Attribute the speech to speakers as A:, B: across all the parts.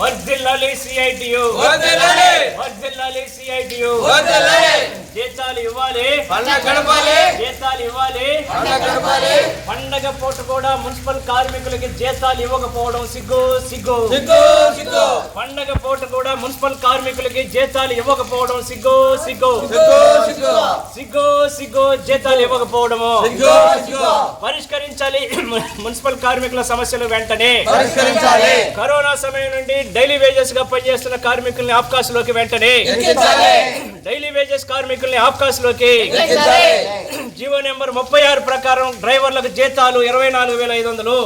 A: వర్ధిల్లాలి సిఐటియు
B: వదలాలి
A: వర్ధిల్లాలి సిఐటియు
B: వదలాలి
A: జీతాలు ఇవ్వాలి.
B: పండగ గడపాలి.
A: జీతాలు ఇవ్వాలి.
B: పండగ గడపాలి.
A: పండగ పూట కూడా మున్సిపల్ కార్మికులకి జీతాలు ఇవ్వకపోవడం సిగ్గు సిగ్గు.
B: సిగ్గు సిగ్గు.
A: పండగ పూట కూడా మున్సిపల్ కార్మికులకి జీతాలు ఇవ్వకపోవడం సిగ్గు సిగ్గు.
B: సిగ్గు సిగ్గు.
A: సిగ్గు సిగ్గు. జీతాలు ఇవ్వకపోవడము. పరిష్కరించాలి. మున్సిపల్ కార్మికుల సమస్యలు వెంటనే.
B: పరిష్కరించాలి.
A: కరోనా సమయం నుండి డైలీ వేజెస్గా పనిచేస్తున్న కార్మికుల్ని ఆఫ్కాస్లోకి వెంటనే డైలీ వేజెస్ కార్మికుల్ని
B: ఆఫ్కాస్లోకి
A: జీవో నెంబర్ ముప్పై ఆరు ప్రకారం డ్రైవర్లకు జీతాలు ఇరవై నాలుగు వేల ఐదు వందలు.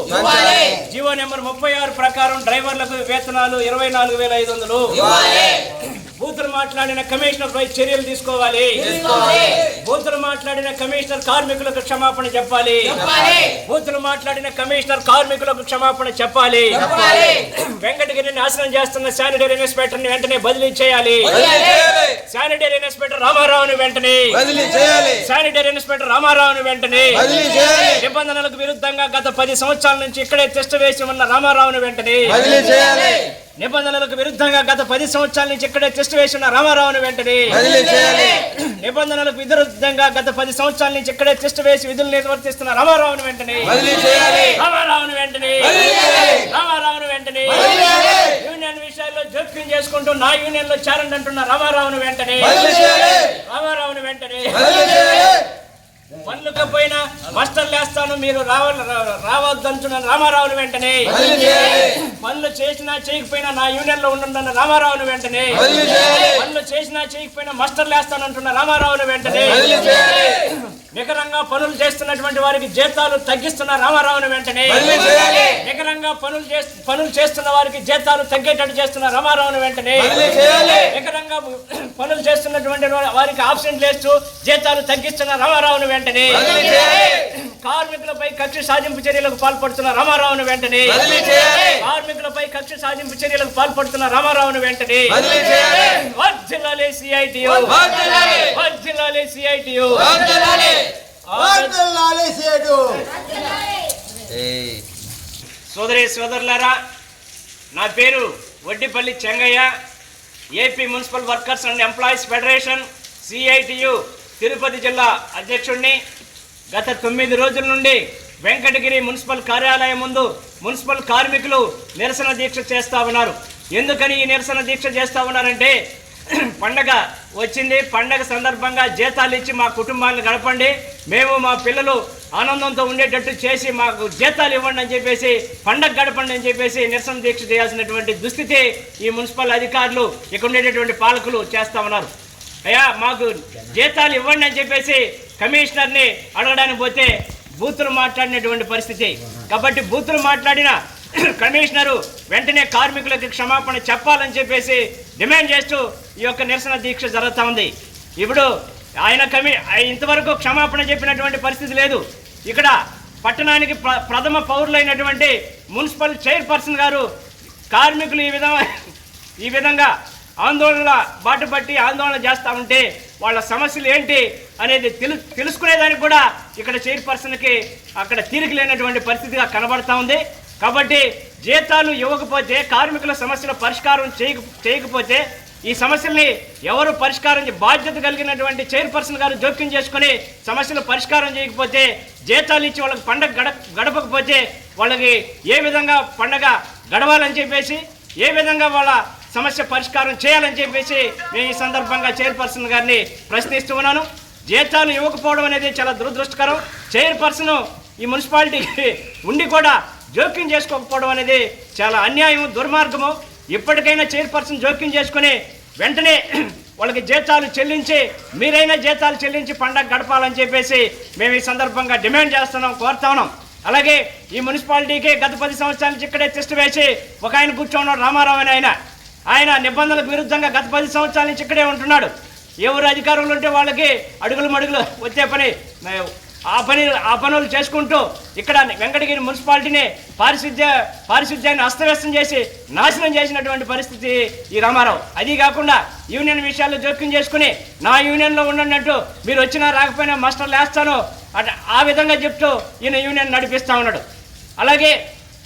A: జీవో నెంబర్ ముప్పై ఆరు ప్రకారం డ్రైవర్లకు వేతనాలు ఇరవై నాలుగు వేల ఐదు వందలు. బూతులు మాట్లాడిన కమిషనర్ పై చర్యలు తీసుకోవాలి. బూతులు మాట్లాడిన కమిషనర్ కార్మికులకు క్షమాపణ చెప్పాలి. బూతులు మాట్లాడిన కమిషనర్ కార్మికులకు క్షమాపణ చెప్పాలి. వెంకటగిరిని నాశనం చేస్తున్న శానిటరీ ఇన్స్పెక్టర్ని వెంటనే బదిలీ చేయాలి. శానిటరీ ఇన్స్పెక్టర్ రామారావుని వెంటనే. శానిటరీ ఇన్స్పెక్టర్ రామారావుని వెంటనే. నిబంధనలకు విరుద్ధంగా గత పది సంవత్సరాల నుంచి ఇక్కడే టెస్ట్ వేసి ఉన్న రామారావుని వెంటనే. నిబంధనలకు విరుద్ధంగా గత పది సంవత్సరాల నుంచి ఇక్కడే టెస్ట్ వేసి ఉన్న రామారావుని వెంటనే నిబంధనలకు విరుద్ధంగా గత పది సంవత్సరాల నుంచి ఇక్కడే టెస్ట్ వేసి విధులు నిర్వర్తిస్తున్న రామారావుని వెంటనే రామారావుని వెంటనే రామారావుని వెంటనే యూనియన్ విషయాల్లో జోక్యం చేసుకుంటూ నా యూనియన్లో చేరండి అంటున్న రామారావుని వెంటనే రామారావుని వెంటనే
B: బదిలీ చేయాలి
A: పనులకు పోయినా మాస్టర్లు వేస్తాను మీరు రావ రావద్దంటున్న రామారావుని వెంటనే. పనులు చేసినా చేయకపోయినా నా యూనియన్లో ఉండండి రామారావుని వెంటనే పనులు చేసినా చేయకపోయినా మాస్టర్లు వేస్తానంటున్న రామారావుని వెంటనే. నికరంగా పనులు చేస్తున్నటువంటి వారికి జీతాలు తగ్గిస్తున్న రామారావుని వెంటనే నికరంగా పనులు చేస్తు పనులు చేస్తున్న వారికి జీతాలు తగ్గేటట్టు చేస్తున్న రామారావుని వెంటనే నికరంగా పనులు చేస్తున్నటువంటి వారికి ఆబ్సెంట్ లేస్తూ జీతాలు తగ్గిస్తున్న రామారావుని వెంటనే కార్మికులపై కక్ష సాధింపు చర్యలకు పాల్పడుతున్న రామారావుని వెంటనే కార్మికులపై కక్ష సాధింపు చర్యలకు పాల్పడుతున్న రామారావుని వెంటనే వర్ధిల్లాలి సిఐటియు
B: వర్ధిల్లాలి.
A: సిఐటియు సోదరి సోదరులారా నా పేరు Vaddipalli Chengaiah AP municipal workers and employees federation CITU Tirupati జిల్లా అధ్యక్షుడిని గత తొమ్మిది రోజుల నుండి వెంకటగిరి మున్సిపల్ కార్యాలయం ముందు మున్సిపల్ కార్మికులు నిరసన దీక్ష చేస్తా ఉన్నారు. ఎందుకని ఈ నిరసన దీక్ష చేస్తా ఉన్నారంటే పండగ వచ్చింది. పండగ సందర్భంగా జీతాలు ఇచ్చి మా కుటుంబాన్ని గడపండి. మేము మా పిల్లలు ఆనందంతో ఉండేటట్టు చేసి మాకు జీతాలు ఇవ్వండి అని చెప్పేసి పండగ గడపండి అని చెప్పేసి నిరసన దీక్ష చేయాల్సినటువంటి దుస్థితి ఈ మున్సిపల్ అధికారులు ఇక్కడ ఉండేటటువంటి పాలకులు చేస్తా ఉన్నారు. అయ్యా మాకు జీతాలు ఇవ్వండి అని చెప్పేసి కమిషనర్ని అడగడానికి పోతే బూతులు మాట్లాడినటువంటి పరిస్థితి. కాబట్టి బూతులు మాట్లాడిన కమిషనరు వెంటనే కార్మికులకి క్షమాపణ చెప్పాలని చెప్పేసి డిమాండ్ చేస్తూ ఈ యొక్క నిరసన దీక్ష జరుగుతూ ఉంది. ఇప్పుడు ఆయన కమి ఆయన ఇంతవరకు క్షమాపణ చెప్పినటువంటి పరిస్థితి లేదు. ఇక్కడ పట్టణానికి ప్ర ప్రథమ పౌరులైనటువంటి మున్సిపల్ చైర్పర్సన్ గారు కార్మికులు ఈ విధంగా ఈ విధంగా ఆందోళనల బాటు పట్టి ఆందోళన చేస్తూ ఉంటే వాళ్ళ సమస్యలు ఏంటి అనేది తెలు తెలుసుకునేదానికి కూడా ఇక్కడ చైర్పర్సన్కి అక్కడ తీరిక లేనటువంటి పరిస్థితిగా కనబడతా ఉంది. కాబట్టి జీతాలు ఇవ్వకపోతే కార్మికుల సమస్యల పరిష్కారం చేయక చేయకపోతే ఈ సమస్యల్ని ఎవరు పరిష్కారం బాధ్యత కలిగినటువంటి చైర్పర్సన్ గారు జోక్యం చేసుకుని సమస్యలు పరిష్కారం చేయకపోతే జీతాలు ఇచ్చి వాళ్ళకి పండగ గడ గడపకపోతే వాళ్ళకి ఏ విధంగా పండగ గడవాలని చెప్పేసి ఏ విధంగా వాళ్ళ సమస్య పరిష్కారం చేయాలని చెప్పేసి నేను ఈ సందర్భంగా చైర్పర్సన్ గారిని ప్రశ్నిస్తూ ఉన్నాను. జీతాలు ఇవ్వకపోవడం అనేది చాలా దురదృష్టకరం. చైర్పర్సన్ ఈ మున్సిపాలిటీకి ఉండి కూడా జోక్యం చేసుకోకపోవడం అనేది చాలా అన్యాయం దుర్మార్గము. ఇప్పటికైనా చైర్పర్సన్ జోక్యం చేసుకుని వెంటనే వాళ్ళకి జీతాలు చెల్లించి మీరైనా జీతాలు చెల్లించి పండగ గడపాలని చెప్పేసి మేము ఈ సందర్భంగా డిమాండ్ చేస్తున్నాం కోరుతా ఉన్నాం. అలాగే ఈ మున్సిపాలిటీకి గత పది సంవత్సరాల నుంచి ఇక్కడే టెస్ట్ వేసి ఒక ఆయన కూర్చోన్నాడు రామారావు అని ఆయన. ఆయన నిబంధనలకు విరుద్ధంగా గత పది సంవత్సరాల నుంచి ఇక్కడే ఉంటున్నాడు. ఎవరు అధికారంలో ఉంటే వాళ్ళకి అడుగులు మడుగులు వచ్చే పని ఆ పని ఆ పనులు చేసుకుంటూ ఇక్కడ వెంకటగిరి మున్సిపాలిటీని పారిశుద్ధ్య పారిశుద్ధ్యాన్ని అస్తవ్యస్తం చేసి నాశనం చేసినటువంటి పరిస్థితి ఈ రామారావు. అది కాకుండా యూనియన్ విషయాల్లో జోక్యం చేసుకుని నా యూనియన్లో ఉండనట్టు మీరు వచ్చినా రాకపోయినా మాస్టర్లు వేస్తాను అట ఆ విధంగా చెప్తూ ఈయన యూనియన్ నడిపిస్తా ఉన్నాడు. అలాగే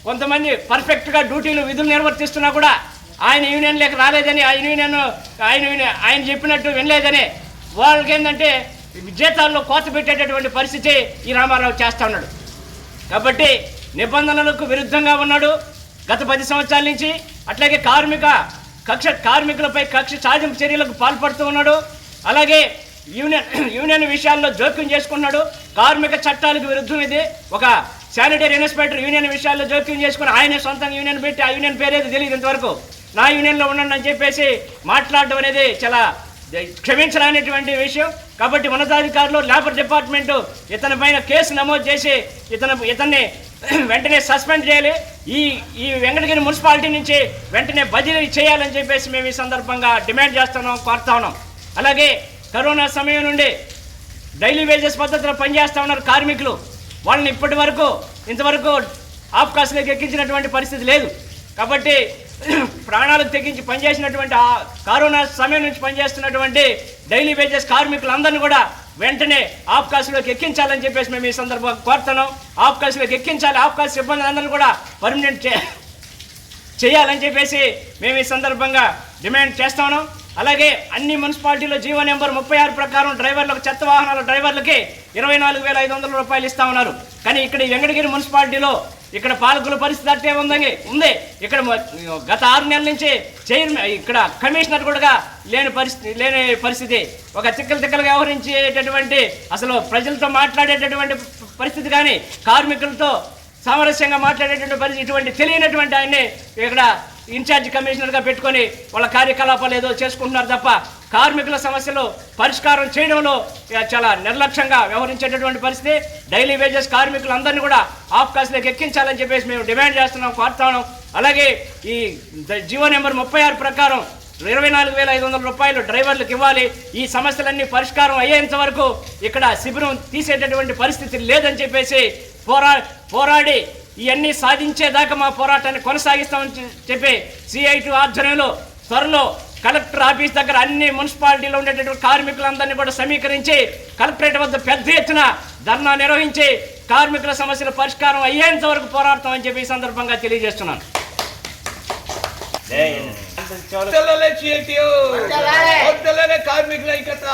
A: కొంతమంది పర్ఫెక్ట్గా డ్యూటీలు విధులు నిర్వర్తిస్తున్నా కూడా ఆయన యూనియన్లోకి రాలేదని ఆయన యూనియన్ ఆయన ఆయన చెప్పినట్టు వినలేదని వాళ్ళకి ఏంటంటే జీతాల్లో కోత పెట్టేటటువంటి పరిస్థితి ఈ రామారావు చేస్తా ఉన్నాడు. కాబట్టి నిబంధనలకు విరుద్ధంగా ఉన్నాడు. గత పది సంవత్సరాల నుంచి అట్లాగే కార్మిక కక్ష కార్మికులపై కక్ష సాధింపు చర్యలకు పాల్పడుతూ ఉన్నాడు. అలాగే యూనియన్ యూనియన్ విషయాల్లో జోక్యం చేసుకున్నాడు కార్మిక చట్టాలకు విరుద్ధం ఇది. ఒక శానిటరీ ఇన్స్పెక్టర్ యూనియన్ విషయాల్లో జోక్యం చేసుకుని ఆయన సొంతంగా యూనియన్ పెట్టి ఆ యూనియన్ పేరేది తెలియదు ఇంతవరకు. నా యూనియన్లో ఉండండి అని చెప్పేసి మాట్లాడడం అనేది చాలా క్షమించరానిటువంటి విషయం. కాబట్టి ఉన్నతాధికారులు లేబర్ డిపార్ట్మెంటు ఇతని పైన కేసు నమోదు చేసి ఇతను ఇతన్ని వెంటనే సస్పెండ్ చేయాలి. ఈ ఈ వెంకటగిరి మున్సిపాలిటీ నుంచి వెంటనే బదిలీ చేయాలని చెప్పేసి మేము ఈ సందర్భంగా డిమాండ్ చేస్తున్నాం కోరుతా ఉన్నాం. అలాగే కరోనా సమయం నుండి డైలీ వేజెస్ పద్ధతిలో పనిచేస్తూ ఉన్నారు కార్మికులు. వాళ్ళని ఇప్పటి వరకు ఇంతవరకు ఆఫ్ కాస్ట్లోకి ఎక్కించినటువంటి పరిస్థితి లేదు. కాబట్టి ప్రాణాలు తెగించి పనిచేసినటువంటి ఆ కరోనా సమయం నుంచి పనిచేస్తున్నటువంటి డైలీ వేజెస్ కార్మికులందరినీ కూడా వెంటనే ఆఫ్ ఎక్కించాలని చెప్పేసి మేము ఈ సందర్భంగా కోరుతున్నాం. ఆఫ్ ఎక్కించాలి ఆఫ్ సిబ్బంది అందరినీ కూడా పర్మనెంట్ చే చేయాలని చెప్పేసి మేము ఈ సందర్భంగా డిమాండ్ చేస్తాను అలాగే అన్ని మున్సిపాలిటీలో జీవో నెంబర్ ముప్పై ఆరు ప్రకారం డ్రైవర్లకు చెత్త వాహనాల డ్రైవర్లకి ఇరవై నాలుగు వేల ఐదు వందల రూపాయలు ఇస్తా ఉన్నారు. కానీ ఇక్కడ వెంకటగిరి మున్సిపాలిటీలో ఇక్కడ పాలకుల పరిస్థితి అట్టే ఉందని ఉంది. ఇక్కడ గత ఆరు నెలల నుంచి చైర్మన్ ఇక్కడ కమిషనర్ కూడా లేని పరిస్థితి లేని పరిస్థితి. ఒక తిక్కలు తిక్కలుగా వ్యవహరించేటటువంటి అసలు ప్రజలతో మాట్లాడేటటువంటి పరిస్థితి కానీ కార్మికులతో సామరస్యంగా మాట్లాడేటువంటి పరిస్థితి ఇటువంటి తెలియనటువంటి ఆయన్ని ఇక్కడ ఇన్ఛార్జ్ కమిషనర్గా పెట్టుకొని వాళ్ళ కార్యకలాపాలు ఏదో చేసుకుంటున్నారు తప్ప కార్మికుల సమస్యలు పరిష్కారం చేయడంలో చాలా నిర్లక్ష్యంగా వ్యవహరించేటటువంటి పరిస్థితి. డైలీ వేజెస్ కార్మికులందరినీ కూడా ఆఫ్ కాస్ట్లోకి ఎక్కించాలని చెప్పేసి మేము డిమాండ్ చేస్తున్నాం కోరుతున్నాం. అలాగే ఈ జీవో నెంబర్ ముప్పై ఆరు ప్రకారం ఇరవై నాలుగు వేల ఐదు వందల రూపాయలు డ్రైవర్లకు ఇవ్వాలి. ఈ సమస్యలన్నీ పరిష్కారం అయ్యేంత వరకు ఇక్కడ శిబిరం తీసేటటువంటి పరిస్థితి లేదని చెప్పేసి పోరా పోరాడి ఇవన్నీ సాధించేదాకా మా పోరాటాన్ని కొనసాగిస్తామని చెప్పి సిఐటి ఆధ్వర్యంలో త్వరలో కలెక్టర్ ఆఫీస్ దగ్గర అన్ని మున్సిపాలిటీలో ఉండేటటువంటి కార్మికులందరినీ కూడా సమీకరించి కలెక్టరేట్ వద్ద పెద్ద ఎత్తున ధర్నా నిర్వహించి కార్మికుల సమస్యల పరిష్కారం అయ్యేంత వరకు పోరాడతామని చెప్పి ఈ సందర్భంగా తెలియజేస్తున్నాను.
B: కార్మికుల ఐక్యత.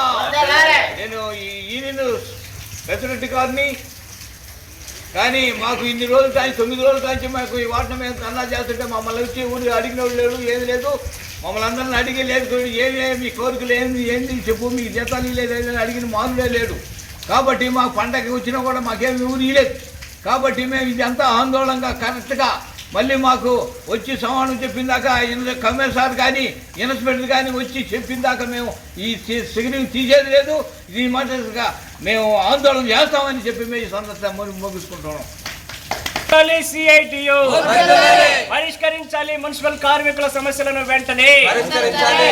B: నేను ప్రెసిడెంట్ గారిని కానీ మాకు ఇన్ని రోజులు కానీ తొమ్మిది రోజులు కానీ మాకు ఈ వాటిని మేము ధర్నా చేస్తుంటే మమ్మల్ని వచ్చి ఊరు అడిగిన వాళ్ళు లేడు ఏది లేదు. మమ్మల్ని అందరిని అడిగి లేదు ఏమి మీ కోరికలు ఏంది ఏంది చెప్పు మీకు జీతాలు లేదు అడిగిన మానులే లేడు. కాబట్టి మాకు పండగ వచ్చినా కూడా మాకేమి ఊరి లేదు కాబట్టి మేము ఇదంతా ఆందోళనగా కరెక్ట్గా మళ్ళీ మాకు వచ్చి సమానం చెప్పిందాక కమిషనర్ కానీ ఇన్స్పెక్టర్ కానీ వచ్చి చెప్పిందాక మేము ఈ సిగ్నింగ్ తీసేది లేదు. ఇది మాటగా మేము ఆందోళన చేస్తామని చెప్పి మేము ఈ సందర్భంగా ముగించుకుంటున్నాం.
A: సిఐటియు. పరిష్కరించాలి మున్సిపల్ కార్మికుల సమస్యలను వెంటనే
B: పరిష్కరించాలి.